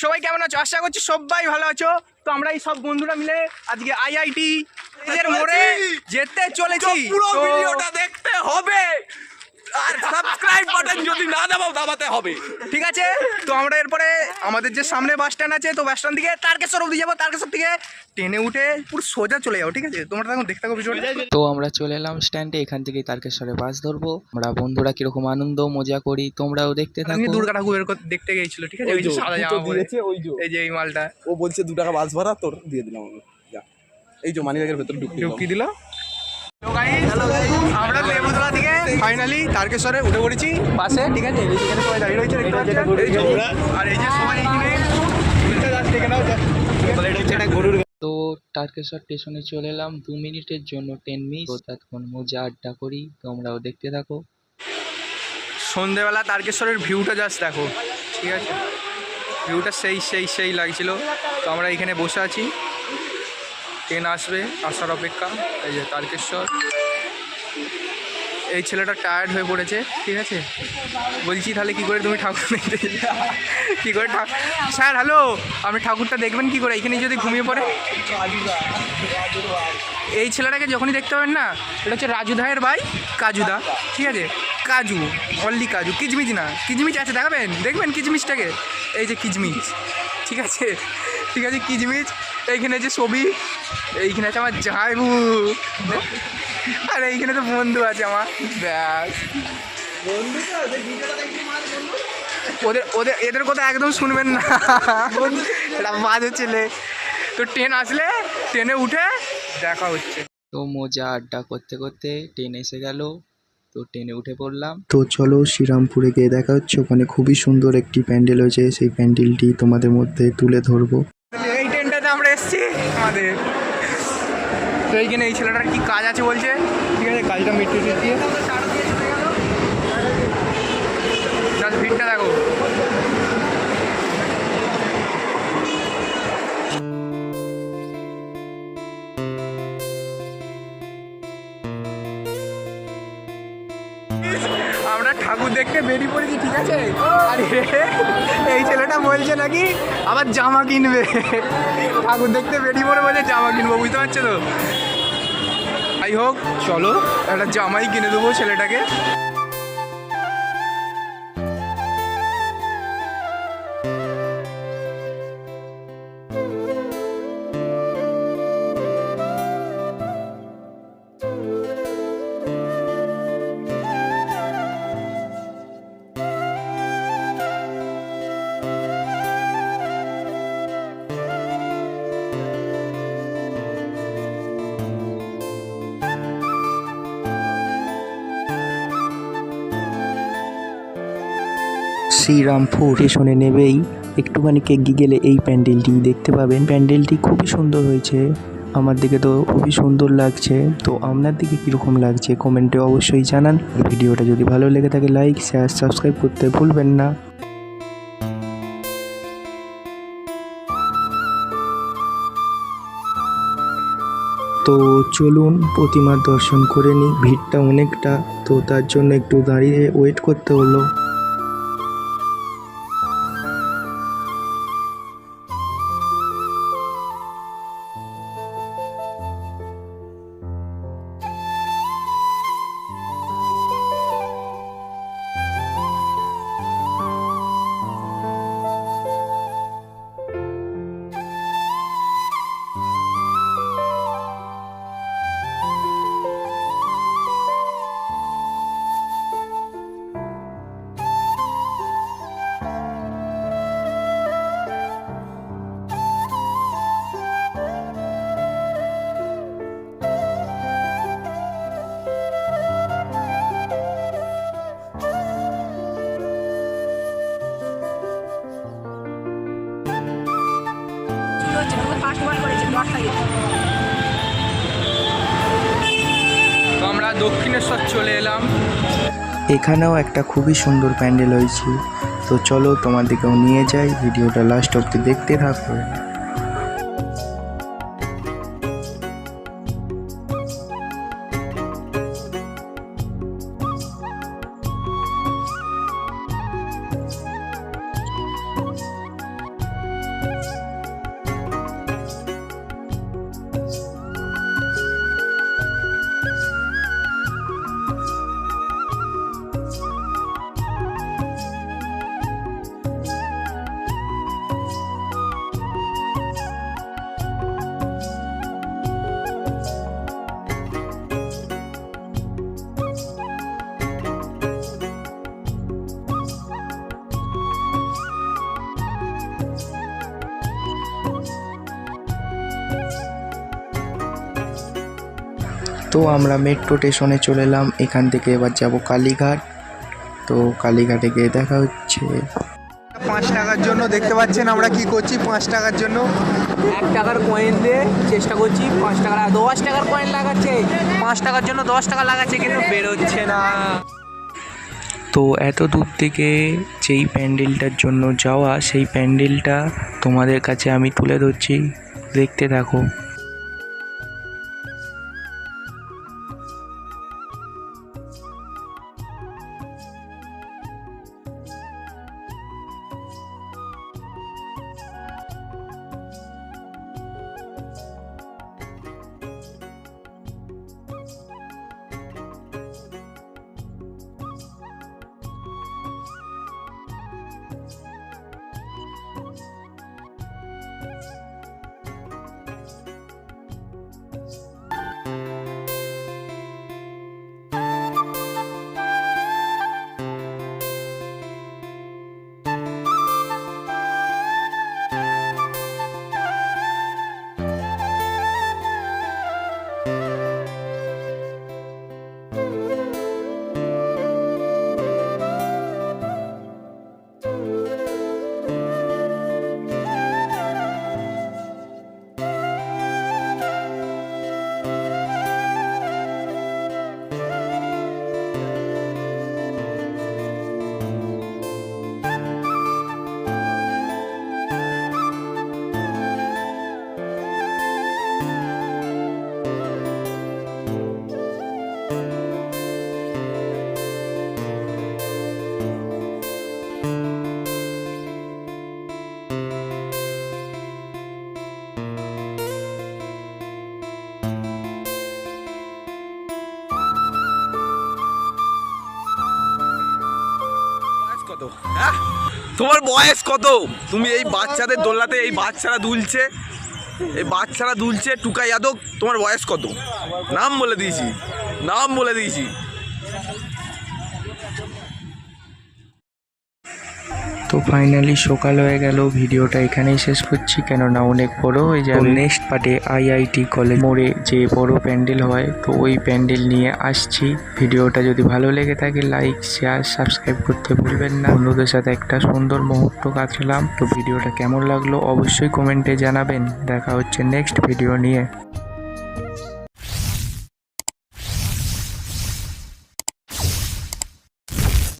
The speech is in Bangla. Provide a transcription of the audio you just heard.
সবাই কেমন আছো? আশা করছি সবাই ভালো আছো। তো আমরা এই সব বন্ধুরা মিলে আজকে আইআইটি এর মোড়ে যেতে চলেছি। পুরো ভিডিওটা দেখতে হবে। আর সাবস্ক্রাইব বাটন যদি না দাবাও দাবাতে হবে। ঠিক আছে? তো আমরা এরপরে আমাদের যে সামনে বাস স্ট্যান্ড আছে তো বাস স্ট্যান্ড থেকে তারকেশ্বর অব্দি যাব তারকেশ্বর থেকে ট্রেনে উঠে পুরো সোজা চলে যাব ঠিক আছে? তোমরা তখন দেখতে থাকো ভিডিওটা। তো আমরা চলে এলাম স্ট্যান্ডে এখান থেকেই তারকেশ্বরে বাস ধরবো। আমরা বন্ধুরা কীরকম আনন্দ মজা করি তোমরাও দেখতে আমি থাকো। দুর্গা ঠাকুরের দেখতে গেছিল ঠিক আছে? ওই যে সাদা জামা পরে। ওই যে। এই যে এই মালটা। ও বলছে দু টাকা বাস ভাড়া তোর দিয়ে দিলাম আমি। যা। এই যে মানি ব্যাগের ভেতরে ঢুকিয়ে ঢুকি দিল তো guys, আমরা লেবুতলা থেকে ফাইনালি তারকেশ্বরে উঠে পড়েছি। বাসে ঠিক আছে এখানে সবাই দাঁড়িয়ে রয়েছে এই যে, আর এই যে সবাই এইখানে উল্টে যাচ্ছে এখানে তো তারকেশ্বর স্টেশনে চলে এলাম দু মিনিটের জন্য টেন মিনিট। তো মজা আড্ডা করি তোমরাও দেখতে থাকো। সন্ধেবেলা তারকেশ্বরের ভিউটা জাস্ট দেখো ঠিক আছে? ভিউটা সেই সেই সেই লাগছিল। তো আমরা এখানে বসে আছি। ট্রেন আসবে, আসার অপেক্ষা, এই যে তারকেশ্বর। এই ছেলেটা টায়ার্ড হয়ে পড়েছে, ঠিক আছে? বলছি তাহলে কি করে তুমি ঠাকুর দেখতে কী করে ঠাকুর স্যার হ্যালো আপনি ঠাকুরটা দেখবেন কি করে? এখানে যদি ঘুমিয়ে পড়ে। এই ছেলেটাকে যখনই দেখতে পাবেন না, এটা হচ্ছে রাজু দায়ের ভাই কাজুদা ঠিক আছে? কাজু অনলি কাজু, কিচমিচ না, কিচমিচ আছে, দেখাবেন? দেখবেন কিচমিচটাকে? এই যে কিচমিচ, ঠিক আছে? ঠিক আছে, কিচমিচ এইখানে যে ছবি এইখানে আছে আমার জায়বু আর এইখানে তো বন্ধু আছে আমার। ব্যাস। ওদের ওদের এদের কথা একদম শুনবেন না। এটা বাজে ছেলে। তো ট্রেন আসলে ট্রেনে উঠে দেখা হচ্ছে। তো মজা আড্ডা করতে করতে ট্রেন এসে গেল। তো ট্রেনে উঠে পড়লাম। তো চলো শ্রীরামপুরে গিয়ে দেখা হচ্ছে। ওখানে খুবই সুন্দর একটি প্যান্ডেল হয়েছে। সেই প্যান্ডেলটি তোমাদের মধ্যে তুলে ধরবো। এসেছি আমাদের। তো এইখানে এই ছেলেটার কি কাজ আছে বলছে? ঠিক আছে কাজটা মিটিয়ে দিয়ে। ভিড়টা দেখো। আমরা ঠাকুর দেখতে বেরিয়ে পড়েছি, ঠিক আছে? আরে, এই ছেলেটা বলছে নাকি, আবার জামা কিনবে। ঠাকুর দেখতে বেরিয়ে পড়ে বলছে, জামা কিনবো, বুঝতে পারছ তো? আই হোক, চলো, একটা জামাই কিনে দেবো ছেলেটাকে। শ্রীরামপুর স্টেশনে নেবেই। একটুখানি এগিয়ে গেলে এই প্যান্ডেলটি দেখতে পাবেন। প্যান্ডেলটি খুবই সুন্দর হয়েছে। আমার দিকে তো খুবই সুন্দর লাগছে। তো আপনার দিকে কীরকম লাগছে কমেন্টে অবশ্যই জানান। ভিডিওটা যদি ভালো লেগে থাকে লাইক শেয়ার সাবস্ক্রাইব করতে ভুলবেন না। তো চলুন প্রতিমার দর্শন করে নিই। ভিড়টা অনেকটা। তো তার জন্য একটু দাঁড়িয়ে ওয়েট করতে হলো। আমরা দক্ষিণেশ্বর চলে এলাম। এখানেও একটা খুবই সুন্দর প্যান্ডেল হয়েছে। তো চলো তোমাদেরকেও নিয়ে যাই, ভিডিওটা লাস্ট অব্দি দেখতে থাকো। তো আমরা মেট্রো স্টেশনে চলে এলাম। এখান থেকে এবার যাব কালীঘাট। তো কালীঘাটে গিয়ে দেখা হচ্ছে। পাঁচ টাকার জন্য দেখতে পাচ্ছেন আমরা কি করছি পাঁচ টাকার জন্য। এক টাকার কয়েন দিয়ে চেষ্টা করছি পাঁচ টাকার দশ টাকার কয়েন লাগাচ্ছে। পাঁচ টাকার জন্য দশ টাকা লাগাচ্ছে কিন্তু বেরোচ্ছে না। তো এত দূর থেকে যেই প্যান্ডেলটার জন্য যাওয়া সেই প্যান্ডেলটা তোমাদের কাছে আমি তুলে ধরছি। দেখতে থাকো। তোমার বয়স কত? তুমি এই বাচ্চাদের দোলনাতে এই বাচ্চারা দুলছে, এই বাচ্চারা দুলছে টুকা যাদব, তোমার বয়স কত? নাম বলে দিয়েছি, নাম বলে দিয়েছি। তো ফাইনালি সকাল হয়ে গেল, ভিডিওটা এখানেই শেষ করছি। কেননা অনেক বড় হয়ে যাবে। নেক্সট পার্টে আইআইটি কলেজ মোড়ে যে বড় প্যান্ডেল হয়, তো ওই প্যান্ডেল নিয়ে আসছি। ভিডিওটা যদি ভালো লেগে থাকে লাইক শেয়ার সাবস্ক্রাইব করতে ভুলবেন না। বন্ধুদের সাথে একটা সুন্দর মুহূর্ত কাটালাম। তো ভিডিওটা কেমন লাগল, অবশ্যই কমেন্টে জানাবেন। দেখা হচ্ছে নেক্সট ভিডিও নিয়ে।